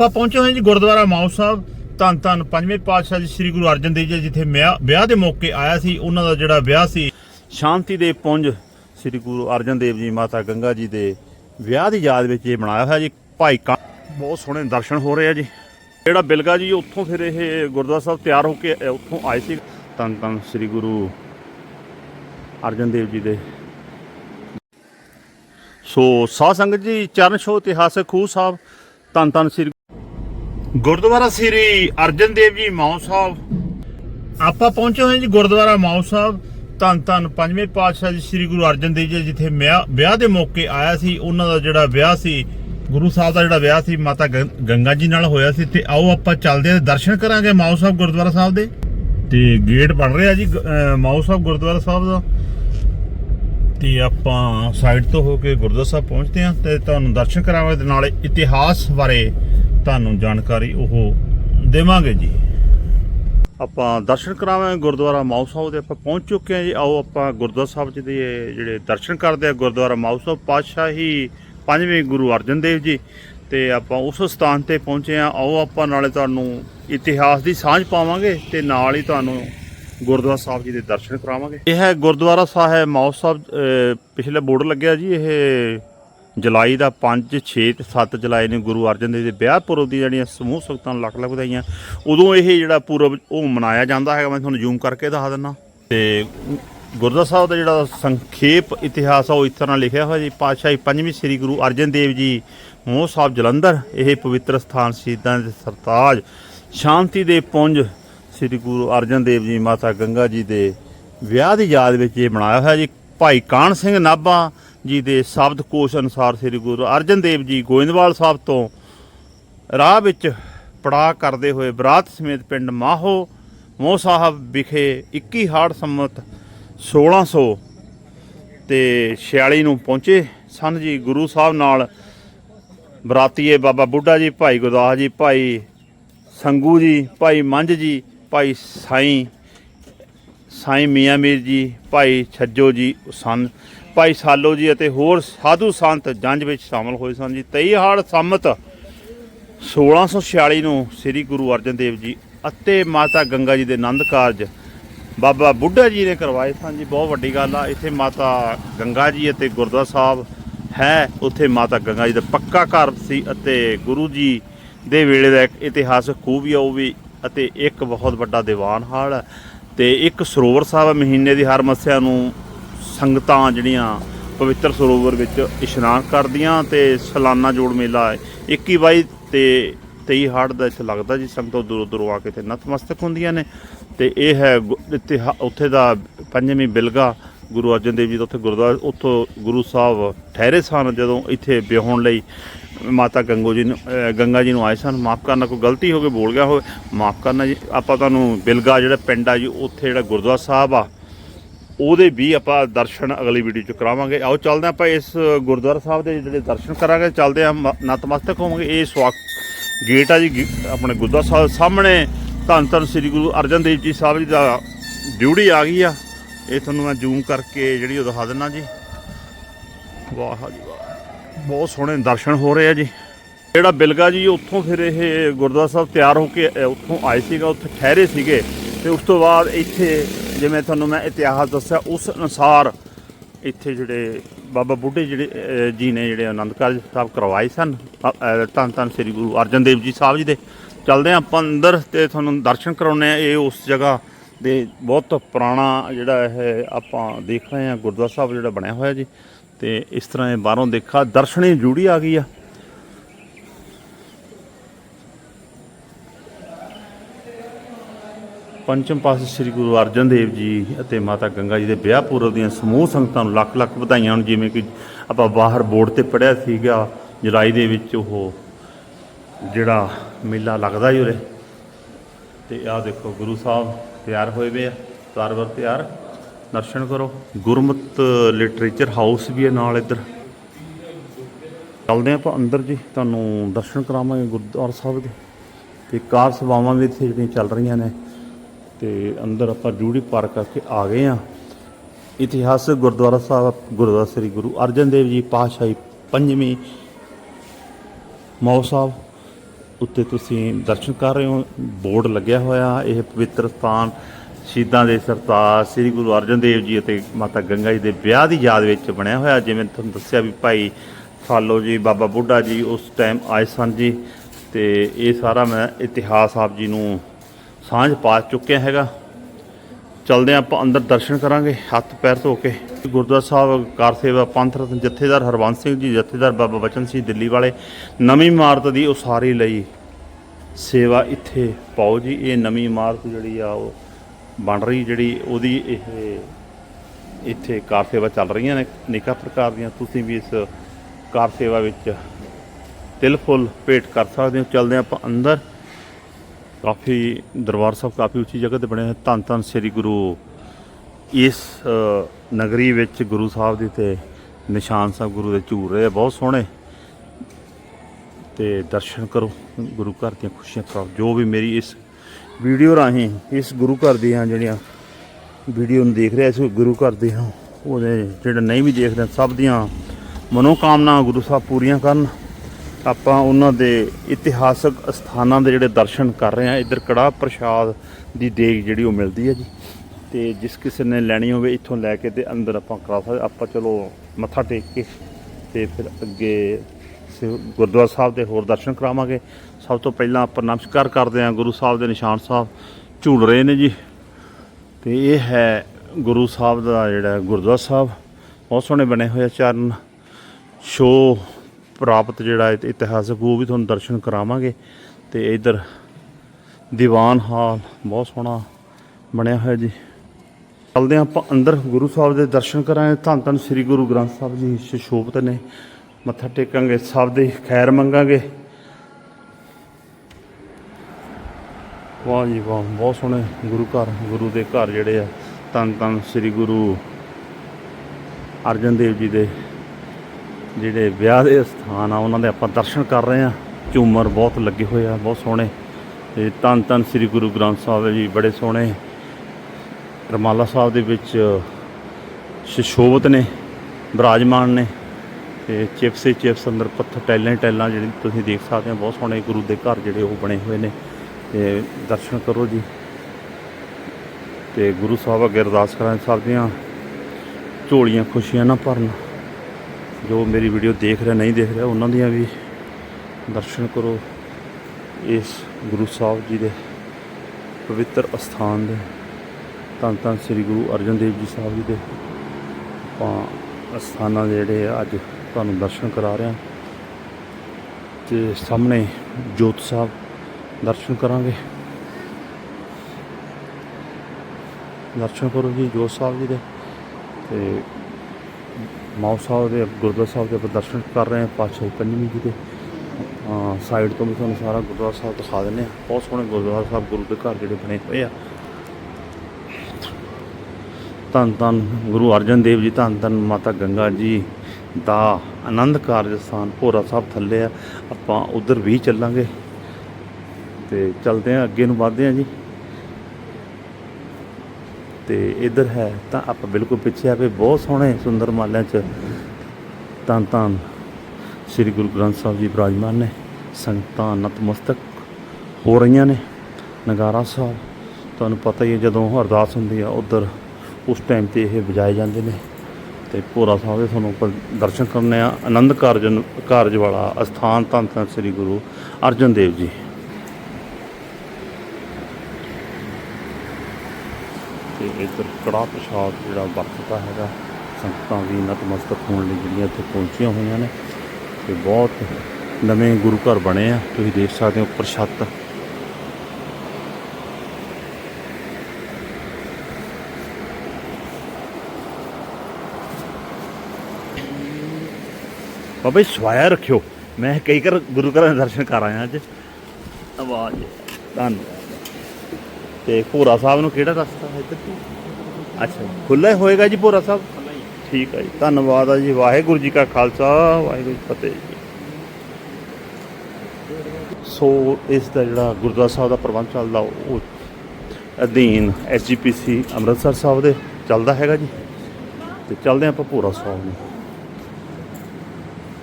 ਆਪਾਂ ਪਹੁੰਚੇ ਹੋਏ ਜੀ ਗੁਰਦੁਆਰਾ ਮਾਉ ਸਾਹਿਬ, ਧੰਨ ਧੰਨ ਪੰਜਵੇਂ ਪਾਤਸ਼ਾਹ ਜੀ ਸ੍ਰੀ ਗੁਰੂ ਅਰਜਨ ਦੇਵ ਜੀ ਜਿੱਥੇ ਵਿਆਹ ਵਿਆਹ ਦੇ ਮੌਕੇ ਆਇਆ ਸੀ, ਉਹਨਾਂ ਦਾ ਜਿਹੜਾ ਵਿਆਹ ਸੀ, ਸ਼ਾਂਤੀ ਦੇ ਪੁੰਜ ਸ੍ਰੀ ਗੁਰੂ ਅਰਜਨ ਦੇਵ ਜੀ ਮਾਤਾ ਗੰਗਾ ਜੀ ਦੇ ਵਿਆਹ ਦੀ ਯਾਦ ਵਿੱਚ ਇਹ ਬਣਾਇਆ ਹੋਇਆ ਜੀ, ਭਾਈ ਕਾ ਬਹੁਤ ਸੋਹਣੇ ਦਰਸ਼ਨ ਹੋ ਰਹੇ ਆ ਜੀ। ਜਿਹੜਾ ਬਿਲਗਾ ਜੀ, ਉੱਥੋਂ ਫਿਰ ਇਹ ਗੁਰਦੁਆਰਾ ਸਾਹਿਬ ਤਿਆਰ ਹੋ ਕੇ ਉੱਥੋਂ ਆਏ ਸੀ। ਧੰਨ ਧੰਨ ਸ੍ਰੀ ਗੁਰੂ ਅਰਜਨ ਦੇਵ ਜੀ ਦੇ। ਸੋ ਸਾਧ ਸੰਗਤ ਜੀ, ਚਰਨ ਛੋਹ ਇਤਿਹਾਸਕ ਖੂਹ ਸਾਹਿਬ ਧੰਨ ਧੰਨ ਸ੍ਰੀ ਗੁਰਦੁਆਰਾ ਸ੍ਰੀ ਅਰਜਨ ਦੇਵ ਜੀ ਮਾਉ ਸਾਹਿਬ। ਆਪਾਂ ਪਹੁੰਚੇ ਹੋਏ ਜੀ ਗੁਰਦੁਆਰਾ ਮਾਉ ਸਾਹਿਬ। ਧੰਨ ਧੰਨ ਪੰਜਵੇਂ ਪਾਤਸ਼ਾਹ ਜੀ ਸ੍ਰੀ ਗੁਰੂ ਅਰਜਨ ਦੇਵ ਜੀ ਜਿੱਥੇ ਵਿਆਹ ਦੇ ਮੌਕੇ ਆਇਆ ਸੀ, ਉਹਨਾਂ ਦਾ ਜਿਹੜਾ ਵਿਆਹ ਸੀ, ਗੁਰੂ ਸਾਹਿਬ ਦਾ ਜਿਹੜਾ ਵਿਆਹ ਸੀ, ਮਾਤਾ ਗੰਗਾ ਜੀ ਨਾਲ ਹੋਇਆ ਸੀ। ਤੇ ਆਓ ਆਪਾਂ ਚੱਲਦੇ ਹਾਂ ਦਰਸ਼ਨ ਕਰਾਂਗੇ ਮਾਉ ਸਾਹਿਬ ਗੁਰਦੁਆਰਾ ਸਾਹਿਬ ਦੇ। ਤੇ ਗੇਟ ਬਣ ਰਿਹਾ ਜੀ, ਗ- ਮਾਉ ਸਾਹਿਬ ਗੁਰਦੁਆਰਾ ਸਾਹਿਬ ਦਾ। ਤੇ ਆਪਾਂ ਸਾਈਡ ਤੋਂ ਹੋ ਕੇ ਗੁਰਦੁਆਰਾ ਸਾਹਿਬ ਪਹੁੰਚਦੇ ਹਾਂ ਤੇ ਤੁਹਾਨੂੰ ਦਰਸ਼ਨ ਕਰਾਵਾਂਗੇ ਤੇ ਨਾਲੇ ਇਤਿਹਾਸ ਬਾਰੇ ਤੁਹਾਨੂੰ ਜਾਣਕਾਰੀ ਉਹ ਦੇਵਾਂਗੇ ਜੀ। ਆਪਾਂ ਦਰਸ਼ਨ ਕਰਾਵਾਂਗੇ ਗੁਰਦੁਆਰਾ ਮਾਊ ਸਾਹਿਬ ਦੇ ਆਪਾਂ ਪਹੁੰਚ ਚੁੱਕੇ ਹਾਂ ਜੀ। ਆਓ ਆਪਾਂ ਗੁਰਦੁਆਰਾ ਸਾਹਿਬ ਜੀ ਦੇ ਜਿਹੜੇ ਦਰਸ਼ਨ ਕਰਦੇ ਆ ਗੁਰਦੁਆਰਾ ਮਾਊ ਸਾਹਿਬ ਪਾਤਸ਼ਾਹੀ ਪੰਜਵੇਂ ਗੁਰੂ ਅਰਜਨ ਦੇਵ ਜੀ ਤੇ ਆਪਾਂ ਉਸ ਸਥਾਨ ਤੇ ਪਹੁੰਚੇ ਆ ਆਓ ਆਪਾਂ ਨਾਲੇ ਤੁਹਾਨੂੰ ਇਤਿਹਾਸ ਦੀ ਸਾਂਝ ਪਾਵਾਂਗੇ ਤੇ ਨਾਲ ਹੀ ਤੁਹਾਨੂੰ ਗੁਰਦੁਆਰਾ ਸਾਹਿਬ ਜੀ ਦੇ ਦਰਸ਼ਨ ਕਰਾਵਾਂਗੇ। ਇਹ ਹੈ ਗੁਰਦੁਆਰਾ ਸਾਹਿਬ ਮਾਊ ਸਾਹਿਬ ਪਿਛਲੇ ਬੋਰਡ ਲੱਗਿਆ ਜੀ, ਇਹ ਜੁਲਾਈ ਦਾ 5 6 ਤੇ 7 ਜੁਲਾਈ ਨੂੰ ਗੁਰੂ ਅਰਜਨ ਦੇਵ ਦੇ ਵਿਆਹ ਪੁਰਬ ਦੀ ਜਿਹੜੀਆਂ ਸਮੂਹ ਸੰਗਤਾਂ ਨੂੰ ਲੱਖ ਲੱਖ ਵਧਾਈਆਂ। ਉਦੋਂ ਇਹ ਜਿਹੜਾ ਪੁਰਬ ਉਹ ਮਨਾਇਆ ਜਾਂਦਾ ਹੈਗਾ, ਮੈਂ ਤੁਹਾਨੂੰ ਜ਼ੂਮ ਕਰਕੇ ਦਿਖਾ ਦਿੰਦਾ। ਤੇ ਗੁਰਦੁਆਰਾ ਸਾਹਿਬ ਦਾ ਜਿਹੜਾ ਸੰਖੇਪ ਇਤਿਹਾਸ ਆ, ਉਹ ਇਸ ਤਰ੍ਹਾਂ ਲਿਖਿਆ ਹੋਇਆ ਜੀ, ਪਾਤਸ਼ਾਹੀ ਪੰਜਵੀਂ ਸ੍ਰੀ ਗੁਰੂ ਅਰਜਨ ਦੇਵ ਜੀ ਮੋਹ ਸਾਹਿਬ ਜਲੰਧਰ, ਇਹ ਪਵਿੱਤਰ ਸਥਾਨ ਸ਼ਹੀਦਾਂ ਦੇ ਸਰਤਾਜ, ਸ਼ਾਂਤੀ ਦੇ ਪੁੰਜ ਸ੍ਰੀ ਗੁਰੂ ਅਰਜਨ ਦੇਵ ਜੀ ਮਾਤਾ ਗੰਗਾ ਜੀ ਦੇ ਵਿਆਹ ਦੀ ਯਾਦ ਵਿੱਚ ਇਹ ਬਣਾਇਆ ਹੋਇਆ ਜੀ। ਭਾਈ ਕਾਨ ਸਿੰਘ ਨਾਭਾ ਜੀ ਦੇ ਸ਼ਬਦ ਕੋਸ਼ ਅਨੁਸਾਰ ਸ੍ਰੀ ਗੁਰੂ ਅਰਜਨ ਦੇਵ ਜੀ ਗੋਇੰਦਵਾਲ ਸਾਹਿਬ ਤੋਂ ਰਾਹ ਵਿੱਚ ਪੜਾਅ ਕਰਦੇ ਹੋਏ ਬਰਾਤ ਸਮੇਤ ਪਿੰਡ ਮਾਹੋ, ਮੋਹ ਸਾਹਿਬ ਵਿਖੇ 21 ਹਾੜ ਸੰਮਤ 1600 ਤੇ 46 ਨੂੰ ਪਹੁੰਚੇ ਸਨ ਜੀ। ਗੁਰੂ ਸਾਹਿਬ ਨਾਲ ਬਰਾਤੀਏ ਬਾਬਾ ਬੁੱਢਾ ਜੀ, ਭਾਈ ਗੁਰਦਾਸ ਜੀ, ਭਾਈ ਸੰਗੂ ਜੀ, ਭਾਈ ਮੰਝ ਜੀ ਭਾਈ ਸਾਈਂ ਸਾਈਂ ਮੀਆਂ ਮੀਰ ਜੀ, ਭਾਈ ਛੱਜੋ ਜੀ ਸਨ ਭਾਈ ਸਾਲੋ ਜੀ ਅਤੇ ਹੋਰ ਸਾਧੂ ਸੰਤ ਜੰਜ ਵਿੱਚ ਸ਼ਾਮਲ ਹੋਏ ਸਨ ਜੀ। 23 ਹਾੜ ਸੰਮਤ 1646 ਨੂੰ ਸ੍ਰੀ ਗੁਰੂ ਅਰਜਨ ਦੇਵ ਜੀ ਅਤੇ ਮਾਤਾ ਗੰਗਾ ਜੀ ਦੇ ਆਨੰਦ ਕਾਰਜ ਬਾਬਾ ਬੁੱਢਾ ਜੀ ਨੇ ਕਰਵਾਏ ਸਨ ਜੀ। ਬਹੁਤ ਵੱਡੀ ਗੱਲ ਆ, ਇੱਥੇ ਮਾਤਾ ਗੰਗਾ ਜੀ ਅਤੇ ਗੁਰਦੁਆਰਾ ਸਾਹਿਬ ਹੈ। ਉੱਥੇ ਮਾਤਾ ਗੰਗਾ ਜੀ ਦਾ ਪੱਕਾ ਘਰ ਸੀ ਅਤੇ ਗੁਰੂ ਜੀ ਦੇ ਵੇਲੇ ਦਾ ਇੱਕ ਇਤਿਹਾਸਕ ਖੂਬ ਵੀ ਆ, ਉਹ ਵੀ ਅਤੇ ਇੱਕ ਬਹੁਤ ਵੱਡਾ ਦੀਵਾਨ ਹਾਲ ਹੈ ਤੇ ਇੱਕ ਸਰੋਵਰ ਸਾਹਿਬ ਹੈ, ਮਹੀਨੇ ਦੀ ਹਰ ਮੱਸਿਆ ਨੂੰ ਸੰਗਤਾਂ ਜਿਹੜੀਆਂ ਪਵਿੱਤਰ ਸਰੋਵਰ ਵਿੱਚ ਇਸ਼ਨਾਨ ਕਰਦੀਆਂ ਤੇ ਸਾਲਾਨਾ ਜੋੜ ਮੇਲਾ 21 22 ਤੇ 23 ਹਾੜ ਦਾ ਇੱਥੇ ਲੱਗਦਾ ਜੀ ਸੰਗਤਾਂ ਦੂਰੋਂ ਦੂਰੋਂ ਆ ਕੇ ਇੱਥੇ ਨਤਮਸਤਕ ਹੁੰਦੀਆਂ ਨੇ ਤੇ ਇਹ ਹੈ ਗੁ- ਇਤਿਹਾ- ਉੱਥੇ ਦਾ ਪੰਜਵੀਂ ਬਿਲਗਾ ਗੁਰੂ ਅਰਜਨ ਦੇਵ ਜੀ ਦਾ ਉੱਥੇ ਗੁਰਦੁਆਰਾ ਉੱਥੋਂ ਗੁਰੂ ਸਾਹਿਬ ਠਹਿਰੇ ਸਨ ਜਦੋਂ ਇੱਥੇ ਵਿਆਹੁਣ ਲਈ ਮਾਤਾ ਗੰਗੋ ਜੀ ਨੂੰ ਗੰਗਾ ਜੀ ਨੂੰ ਆਏ ਸਨ। ਮਾਫ ਕਰਨਾ, ਕੋਈ ਗਲਤੀ ਹੋ ਕੇ ਬੋਲ ਗਿਆ ਹੋਵੇ, ਮਾਫ ਕਰਨਾ ਜੀ। ਆਪਾਂ ਤੁਹਾਨੂੰ ਬਿਲਗਾ ਜਿਹੜਾ ਪਿੰਡ ਆ ਜੀ, ਉੱਥੇ ਜਿਹੜਾ ਗੁਰਦੁਆਰਾ ਸਾਹਿਬ ਆ, ਉਹਦੇ ਵੀ ਆਪਾਂ ਦਰਸ਼ਨ ਅਗਲੀ ਵੀਡੀਓ ਚ ਕਰਾਵਾਂਗੇ। ਆਓ, ਚੱਲਦੇ ਹਾਂ ਆਪਾਂ ਇਸ ਗੁਰਦੁਆਰਾ ਸਾਹਿਬ ਦੇ ਜਿਹੜੇ ਦਰਸ਼ਨ ਕਰਾਂਗੇ, ਚੱਲਦੇ ਹਾਂ ਮ- ਨਤਮਸਤਕ ਹੋਵਾਂਗੇ। ਇਹ ਸਵਾਗ ਗੇਟ ਆ ਜੀ ਆਪਣੇ ਗੁਰਦੁਆਰਾ ਸਾਹਿਬ ਸਾਹਮਣੇ। ਧੰਨ ਧੰਨ ਸ੍ਰੀ ਗੁਰੂ ਅਰਜਨ ਦੇਵ ਜੀ ਸਾਹਿਬ ਜੀ ਦਾ ਡਿਊਟੀ ਆ ਗਈ ਆ। ਇਹ ਤੁਹਾਨੂੰ ਮੈਂ ਜ਼ੂਮ ਕਰਕੇ ਜਿਹੜੀ ਉਹ ਦਿਖਾ ਦਿੰਦਾ ਜੀ। ਵਾਹ ਜੀ ਬਹੁਤ ਸੋਹਣੇ ਦਰਸ਼ਨ ਹੋ ਰਹੇ ਆ ਜੀ। ਜਿਹੜਾ ਬਿਲਗਾ ਜੀ, ਉੱਥੋਂ ਫਿਰ ਇਹ ਗੁਰਦੁਆਰਾ ਸਾਹਿਬ ਤਿਆਰ ਹੋ ਕੇ ਉੱਥੋਂ ਆਏ ਸੀਗਾ, ਉੱਥੇ ਠਹਿਰੇ ਸੀਗੇ। ਤੇ ਉਸ ਤੋਂ ਬਾਅਦ ਇੱਥੇ, ਜਿਵੇਂ ਤੁਹਾਨੂੰ ਮੈਂ ਇਤਿਹਾਸ ਦੱਸਿਆ, ਉਸ ਅਨੁਸਾਰ ਇੱਥੇ ਜਿਹੜੇ ਬਾਬਾ ਬੁੱਢੇ ਜਿਹੜੇ ਜੀ ਨੇ ਜਿਹੜੇ ਆਨੰਦ ਕਾਰਜ ਸਾਹਿਬ ਕਰਵਾਏ ਸਨ। ਧੰਨ ਧੰਨ ਸ੍ਰੀ ਗੁਰੂ ਅਰਜਨ ਦੇਵ ਜੀ ਸਾਹਿਬ ਜੀ ਦੇ। ਚੱਲਦੇ ਹਾਂ ਆਪਾਂ ਅੰਦਰ ਤੇ ਤੁਹਾਨੂੰ ਦਰਸ਼ਨ ਕਰਾਉਣੇ ਆ ਇਹ ਉਸ ਜਗ੍ਹਾ ਦੇ ਬਹੁਤ ਪੁਰਾਣਾ ਜਿਹੜਾ ਇਹ ਆਪਾਂ ਦੇਖ ਰਹੇ ਹਾਂ, ਗੁਰਦੁਆਰਾ ਸਾਹਿਬ ਜਿਹੜਾ ਬਣਿਆ ਹੋਇਆ ਜੀ। ਤੇ ਇਸ ਤਰ੍ਹਾਂ ਇਹ ਬਾਹਰੋਂ ਦੇਖਾ, ਦਰਸ਼ਨੀ ਜੂੜੀ ਆ ਗਈ ਆ। ਪੰਚਮ ਪਾਸੇ ਸ੍ਰੀ ਗੁਰੂ ਅਰਜਨ ਦੇਵ ਜੀ ਅਤੇ ਮਾਤਾ ਗੰਗਾ ਜੀ ਦੇ ਵਿਆਹ ਪੁਰਬ ਦੀਆਂ ਸਮੂਹ ਸੰਗਤਾਂ ਨੂੰ ਲੱਖ ਲੱਖ ਵਧਾਈਆਂ ਹੋਣ, ਜਿਵੇਂ ਕਿ ਆਪਾਂ ਬਾਹਰ ਬੋਰਡ ਤੇ ਪੜਿਆ ਸੀਗਾ, ਜੁਲਾਈ ਦੇ ਵਿੱਚ ਉਹ ਜਿਹੜਾ ਮੇਲਾ ਲੱਗਦਾ ਹੀ ਉਰੇ। ਤੇ ਆਹ ਦੇਖੋ, ਗੁਰੂ ਸਾਹਿਬ ਤਿਆਰ ਹੋਏ ਵੇ ਆ ਸਰਵਰ ਤਿਆਰ। ਦਰਸ਼ਨ ਕਰੋ। ਗੁਰਮਤ ਲਿਟਰੇਚਰ ਹਾਊਸ ਵੀ ਹੈ ਨਾਲ ਇੱਧਰ। ਚੱਲਦੇ ਆਪਾਂ ਅੰਦਰ ਜੀ, ਤੁਹਾਨੂੰ ਦਰਸ਼ਨ ਕਰਾਵਾਂਗੇ ਗੁਰਦੁਆਰਾ ਸਾਹਿਬ ਦੇ। ਤੇ ਕਾਰ ਸੇਵਾਵਾਂ ਵੀ ਇੱਥੇ ਜਿਹੜੀਆਂ ਚੱਲ ਰਹੀਆਂ ਨੇ। ਤੇ ਅੰਦਰ ਆਪਾਂ ਜੂੜੀ ਪਾਰ ਕਰਕੇ ਆ ਗਏ ਆ ਇਤਿਹਾਸਕ ਗੁਰਦੁਆਰਾ ਸਾਹਿਬ, ਗੁਰਦੁਆਰਾ ਸ੍ਰੀ ਗੁਰੂ ਅਰਜਨ ਦੇਵ ਜੀ ਪਾਤਸ਼ਾਹੀ ਪੰਜਵੀਂ ਮੌ ਸਾਹਿਬ। ਉੱਤੇ ਤੁਸੀਂ ਦਰਸ਼ਨ ਕਰ ਰਹੇ ਹੋ। ਬੋਰਡ ਲੱਗਿਆ ਹੋਇਆ, ਇਹ ਪਵਿੱਤਰ ਸਥਾਨ ਸ਼ਹੀਦਾਂ ਦੇ ਸਰਤਾਜ ਸ੍ਰੀ ਗੁਰੂ ਅਰਜਨ ਦੇਵ ਜੀ ਅਤੇ ਮਾਤਾ ਗੰਗਾ ਜੀ ਦੇ ਵਿਆਹ ਦੀ ਯਾਦ ਵਿੱਚ ਬਣਿਆ ਹੋਇਆ। ਜਿਵੇਂ ਤੁਹਾਨੂੰ ਦੱਸਿਆ ਵੀ ਭਾਈ ਸਾਲੋ ਜੀ, ਬਾਬਾ ਬੁੱਢਾ ਜੀ ਉਸ ਟਾਈਮ ਆਏ ਸਨ ਜੀ ਤੇ ਇਹ ਸਾਰਾ ਮੈਂ ਇਤਿਹਾਸ ਆਪ ਜੀ ਨੂੰ ਸਾਂਝ ਪਾ ਚੁੱਕਿਆ ਹੈਗਾ। ਚਲਦੇ ਹਾਂ ਆਪਾਂ ਅੰਦਰ ਦਰਸ਼ਨ ਕਰਾਂਗੇ ਹੱਥ ਪੈਰ ਧੋ ਕੇ। ਗੁਰਦੁਆਰਾ ਸਾਹਿਬ ਕਾਰ ਸੇਵਾ ਪੰਥ ਰਤਨ ਜਥੇਦਾਰ ਹਰਵੰਸ ਸਿੰਘ ਜੀ, ਜਥੇਦਾਰ ਬਾਬਾ ਬਚਨ ਸਿੰਘ ਦਿੱਲੀ ਵਾਲੇ ਨਵੀਂ ਇਮਾਰਤ ਦੀ ਉਸਾਰੀ ਲਈ ਸੇਵਾ ਇੱਥੇ ਪਾਓ ਜੀ। ਇਹ ਨਵੀਂ ਇਮਾਰਤ ਜਿਹੜੀ ਆ ਉਹ ਬਣ ਰਹੀ ਜਿਹੜੀ ਉਹਦੀ ਇਹ ਇੱਥੇ ਕਾਰ ਸੇਵਾ ਚੱਲ ਰਹੀਆਂ ਨੇ ਅਨੇਕਾਂ ਪ੍ਰਕਾਰ ਦੀਆਂ, ਤੁਸੀਂ ਵੀ ਇਸ ਕਾਰ ਸੇਵਾ ਵਿੱਚ ਤਿਲ ਫੁੱਲ ਭੇਟ ਕਰ ਸਕਦੇ ਹੋ। ਚੱਲਦੇ ਹਾਂ ਆਪਾਂ ਅੰਦਰ। ਕਾਫੀ ਦਰਬਾਰ ਸਾਹਿਬ ਕਾਫੀ ਉੱਚੀ ਜਗ੍ਹਾ ਤੇ ਬਣਿਆ ਹੈ ਧੰਨ ਧੰਨ ਸ੍ਰੀ ਗੁਰੂ ਇਸ ਨਗਰੀ ਵਿੱਚ ਗੁਰੂ ਸਾਹਿਬ ਦੇ ਤੇ ਨਿਸ਼ਾਨ ਸਾਹਿਬ ਗੁਰੂ ਦੇ ਝੂਰ ਰਹੇ ਆ। ਬਹੁਤ ਸੋਹਣੇ। ਤੇ ਦਰਸ਼ਨ ਕਰੋ। ਗੁਰੂ ਘਰ ਦੀਆਂ ਖੁਸ਼ੀਆਂ ਪ੍ਰਾਪਤ ਜੋ ਵੀ ਮੇਰੀ ਇਸ ਵੀਡੀਓ ਰਾਹੀਂ ਇਸ ਗੁਰੂ ਘਰ ਦੀਆਂ ਜਿਹੜੀਆਂ ਵੀਡੀਓ ਨੂੰ ਦੇਖ ਰਿਹਾ ਇਸ ਗੁਰੂ ਘਰ ਦੇ ਉਹਦੇ ਜਿਹੜੇ ਨਹੀਂ ਵੀ ਦੇਖਦੇ, ਸਭ ਦੀਆਂ ਮਨੋਕਾਮਨਾ ਗੁਰੂ ਸਾਹਿਬ ਪੂਰੀਆਂ ਕਰਨ। ਆਪਾਂ ਉਹਨਾਂ ਦੇ ਇਤਿਹਾਸਕ ਸਥਾਨਾਂ ਦੇ ਜਿਹੜੇ ਦਰਸ਼ਨ ਕਰ ਰਹੇ ਹਾਂ, ਇੱਧਰ ਕੜਾ ਪ੍ਰਸ਼ਾਦ ਦੀ ਦੇਗ ਜਿਹੜੀ ਉਹ ਮਿਲਦੀ ਹੈ ਜੀ। ਤੇ ਜਿਸ ਕਿਸੇ ਨੇ ਲੈਣੀ ਹੋਵੇ, ਇੱਥੋਂ ਲੈ ਕੇ ਤੇ ਅੰਦਰ ਆਪਾਂ ਕਰਾ ਸਕਦੇ ਆਪਾਂ ਚਲੋ ਮੱਥਾ ਟੇਕ ਕੇ ਤੇ ਫਿਰ ਅੱਗੇ ਸਿਵ- ਗੁਰਦੁਆਰਾ ਸਾਹਿਬ ਦੇ ਹੋਰ ਦਰਸ਼ਨ ਕਰਾਵਾਂਗੇ। ਸਭ ਤੋਂ ਪਹਿਲਾਂ ਆਪਾਂ ਨਮਸਕਾਰ ਕਰਦੇ ਹਾਂ ਗੁਰੂ ਸਾਹਿਬ ਦੇ ਨਿਸ਼ਾਨ ਸਾਹਿਬ ਝੂਲ ਰਹੇ ਨੇ ਜੀ। ਤੇ ਇਹ ਹੈ ਗੁਰੂ ਸਾਹਿਬ ਦਾ ਜਿਹੜਾ ਗੁਰਦੁਆਰਾ ਸਾਹਿਬ, ਬਹੁਤ ਸੋਹਣੇ ਬਣੇ ਹੋਏ ਆ ਚਰਨ। ਸ਼ੋ ਪ੍ਰਾਪਤ ਜਿਹੜਾ ਇਤਿਹਾਸਕ ਉਹ ਵੀ ਤੁਹਾਨੂੰ ਦਰਸ਼ਨ ਕਰਾਵਾਂਗੇ। ਤੇ ਇਧਰ ਦੀਵਾਨ ਹਾਲ ਬਹੁਤ ਸੋਹਣਾ ਬਣਿਆ ਹੋਇਆ ਜੀ। ਚਲਦੇ ਹਾਂ ਆਪਾਂ ਅੰਦਰ, ਗੁਰੂ ਸਾਹਿਬ ਦੇ ਦਰਸ਼ਨ ਕਰਾਂਗੇ। ਧੰਨ ਧੰਨ ਸ੍ਰੀ ਗੁਰੂ ਗ੍ਰੰਥ ਸਾਹਿਬ ਜੀ ਸੁਸ਼ੋਭਿਤ ਨੇ। ਮੱਥਾ ਟੇਕਾਂਗੇ, ਸਭ ਦੀ ਖੈਰ ਮੰਗਾਂਗੇ। ਵਾਹ ਜੀ ਵਾਹ, ਬਹੁਤ ਸੋਹਣੇ ਗੁਰੂ ਘਰ, ਗੁਰੂ ਦੇ ਘਰ ਜਿਹੜੇ ਆ, ਧੰਨ ਧੰਨ ਸ੍ਰੀ ਗੁਰੂ ਅਰਜਨ ਦੇਵ ਜੀ ਦੇ ਜਿਹੜੇ ਵਿਆਹ ਦੇ ਸਥਾਨ ਆ, ਉਹਨਾਂ ਦੇ ਆਪਾਂ ਦਰਸ਼ਨ ਕਰ ਰਹੇ ਆ। ਝੂਮਰ ਬਹੁਤ ਲੱਗੇ ਹੋਏ ਆ, ਬਹੁਤ ਸੋਹਣੇ। ਤੇ ਧੰਨ ਧੰਨ ਸ੍ਰੀ ਗੁਰੂ ਗ੍ਰੰਥ ਸਾਹਿਬ ਜੀ, ਬੜੇ ਸੋਹਣੇ। ਰਮਾਲਾ ਸਾਹਿਬ ਦੇ ਵਿੱਚ ਸ਼ਿਸ਼ੋਭਤ ਨੇ, ਬਿਰਾਜਮਾਨ ਨੇ। ਤੇ ਚਿਪਸੇ ਚਿਪਸ ਅੰਦਰ ਪੱਥਰ, ਟੈਲਾਂ ਹੀ ਟੈਲਾਂ ਜਿਹੜੀ ਤੁਸੀਂ ਦੇਖ ਸਕਦੇ ਹੋ ਬਹੁਤ ਸੋਹਣੇ ਗੁਰੂ ਦੇ ਘਰ ਜਿਹੜੇ ਉਹ ਬਣੇ ਹੋਏ ਨੇ। ਤੇ ਦਰਸ਼ਨ ਕਰੋ ਜੀ। ਤੇ ਗੁਰੂ ਸਾਹਿਬ ਅੱਗੇ ਅਰਦਾਸ ਕਰਾਂ ਸਭ ਦੀਆਂ। ਝੋਲੀਆਂ ਖੁਸ਼ੀਆਂ ਨਾ ਭਰਨ। ਜੋ ਮੇਰੀ ਵੀਡੀਓ ਦੇਖ ਰਿਹਾ, ਨਹੀਂ ਦੇਖ ਰਿਹਾ, ਉਹਨਾਂ ਦੀਆਂ ਵੀ ਦਰਸ਼ਨ ਕਰੋ। ਇਸ ਗੁਰੂ ਸਾਹਿਬ ਜੀ ਦੇ ਪਵਿੱਤਰ ਅਸਥਾਨ ਦੇ। ਧੰਨ ਧੰਨ ਸ੍ਰੀ ਗੁਰੂ ਅਰਜਨ ਦੇਵ ਜੀ ਸਾਹਿਬ ਜੀ ਦੇ। ਆਪਾਂ ਅਸਥਾਨਾਂ ਦੇ ਜਿਹੜੇ ਆ, ਅੱਜ ਤੁਹਾਨੂੰ ਦਰਸ਼ਨ ਕਰਾ ਰਿਹਾ ਹਾਂ। ਤੇ ਸਾਹਮਣੇ ਜੋਤ ਸਾਹਿਬ ਦਰਸ਼ਨ ਕਰਾਂਗੇ। ਦਰਸ਼ਨ ਕਰੋ ਜੀ, ਜੋਤ ਸਾਹਿਬ ਜੀ ਦੇ ਤੇ ਮਾਉ ਸਾਹਿਬ ਦੇ, ਗੁਰਦੁਆਰਾ ਸਾਹਿਬ ਦੇ ਆਪਾਂ ਦਰਸ਼ਨ ਕਰ ਰਹੇ ਹਾਂ, ਪਾਤਸ਼ਾਹੀ ਪੰਜਵੀਂ ਜੀ ਦੇ। ਸਾਈਡ ਤੋਂ ਵੀ ਤੁਹਾਨੂੰ ਸਾਰਾ ਗੁਰਦੁਆਰਾ ਸਾਹਿਬ ਦਿਖਾ ਦਿੰਦੇ ਹਾਂ। ਬਹੁਤ ਸੋਹਣੇ ਗੁਰਦੁਆਰਾ ਸਾਹਿਬ, ਗੁਰੂ ਦੇ ਘਰ ਜਿਹੜੇ ਬਣੇ ਹੋਏ ਆ। ਧੰਨ ਧੰਨ ਗੁਰੂ ਅਰਜਨ ਦੇਵ ਜੀ, ਧੰਨ ਧੰਨ ਮਾਤਾ ਗੰਗਾ ਜੀ ਦਾ ਆਨੰਦ ਕਾਰਜ ਸਥਾਨ ਭੋਰਾ ਸਾਹਿਬ ਥੱਲੇ ਆ। ਆਪਾਂ ਉਧਰ ਵੀ ਚੱਲਾਂਗੇ। ਤੇ ਚਲਦੇ ਆ ਅੱਗੇ ਨੂੰ ਵਧਦੇ ਆ ਜੀ। ਤੇ ਇਧਰ ਹੈ ਤਾਂ ਆਪਾਂ ਬਿਲਕੁਲ ਪਿੱਛੇ ਆ ਕੇ ਬਹੁਤ ਸੋਹਣੇ ਸੁੰਦਰ ਮਾਲਿਆਂ ਚ ਧੰਨ ਧੰਨ ਸ੍ਰੀ ਗੁਰੂ ਗ੍ਰੰਥ ਸਾਹਿਬ ਜੀ ਬਿਰਾਜਮਾਨ ਨੇ, ਸੰਗਤਾਂ ਨਤਮਸਤਕ ਹੋ ਰਹੀਆਂ ਨੇ, ਨਗਾਰਾ ਸਾਹਿਬ। ਤੁਹਾਨੂੰ ਪਤਾ ਹੀ ਹੈ ਜਦੋਂ ਅਰਦਾਸ ਹੁੰਦੀ ਆ, ਉਧਰ ਉਸ ਟਾਈਮ ਤੇ ਇਹ ਵਜਾਏ ਜਾਂਦੇ ਨੇ। ਤੇ ਭੋਰਾ ਸਾਹਿਬ ਦੇ ਤੁਹਾਨੂੰ ਉੱਪਰ ਦਰਸ਼ਨ ਕਰਨੇ ਆ, ਆਨੰਦ ਕਾਰਜ ਨੂੰ- ਕਾਰਜ ਵਾਲਾ ਅਸਥਾਨ ਧੰਨ ਧੰਨ ਸ੍ਰੀ ਗੁਰੂ ਅਰਜਨ ਦੇਵ ਜੀ। ਇੱਧਰ ਕੜਾ ਪ੍ਰਸ਼ਾਦ ਜਿਹੜਾ ਵਰਤਦਾ ਹੈਗਾ, ਸੰਗਤਾਂ ਵੀ ਨਤਮਸਤਕ ਹੋਣ ਲਈ ਜਿਹੜੀਆਂ ਇੱਥੇ ਪਹੁੰਚੀਆਂ ਹੋਈਆਂ ਨੇ ਤੇ ਬਹੁਤ ਨਵੇਂ ਗੁਰੂ ਘਰ ਬਣੇ ਆ, ਤੁਸੀਂ ਦੇਖ ਸਕਦੇ ਹੋ ਉੱਪਰ ਛੱਤ ਬਾਬਾ ਜੀ, ਸਵਾਇਆ ਰੱਖਿਓ। ਮੈਂ ਕਈ ਕਰ ਗੁਰੂ ਘਰਾਂ ਦੇ ਦਰਸ਼ਨ ਕਰ ਆਇਆ ਅੱਜ। ਆਵਾਜ਼ ਧੰਨਵਾਦ। ਤੇ ਭੋਰਾ ਸਾਹਿਬ ਨੂੰ ਕਿਹੜਾ ਰਸਤਾ ਹੈ ਇੱਧਰ? ਤੋਂ? ਅੱਛਾ ਖੁੱਲਾ ਹੋਏਗਾ ਜੀ ਭੋਰਾ ਸਾਹਿਬ? ਠੀਕ ਹੈ ਜੀ, ਧੰਨਵਾਦ ਆ ਜੀ, ਵਾਹਿਗੁਰੂ ਜੀ ਕਾ ਖਾਲਸਾ, ਵਾਹਿਗੁਰੂ ਜੀ ਫਤਿਹ ਜੀ। ਸੋ, ਇਸ ਦਾ ਜਿਹੜਾ ਗੁਰਦੁਆਰਾ ਸਾਹਿਬ ਦਾ ਪ੍ਰਬੰਧ ਚੱਲਦਾ, ਉਹ ਅਧੀਨ ਐਸਜੀਪੀਸੀ ਅੰਮ੍ਰਿਤਸਰ ਸਾਹਿਬ ਦੇ ਚੱਲਦਾ ਹੈਗਾ ਜੀ। ਤੇ ਚੱਲਦੇ ਹਾਂ ਆਪਾਂ ਭੋਰਾ ਸਾਹਿਬ ਨੂੰ।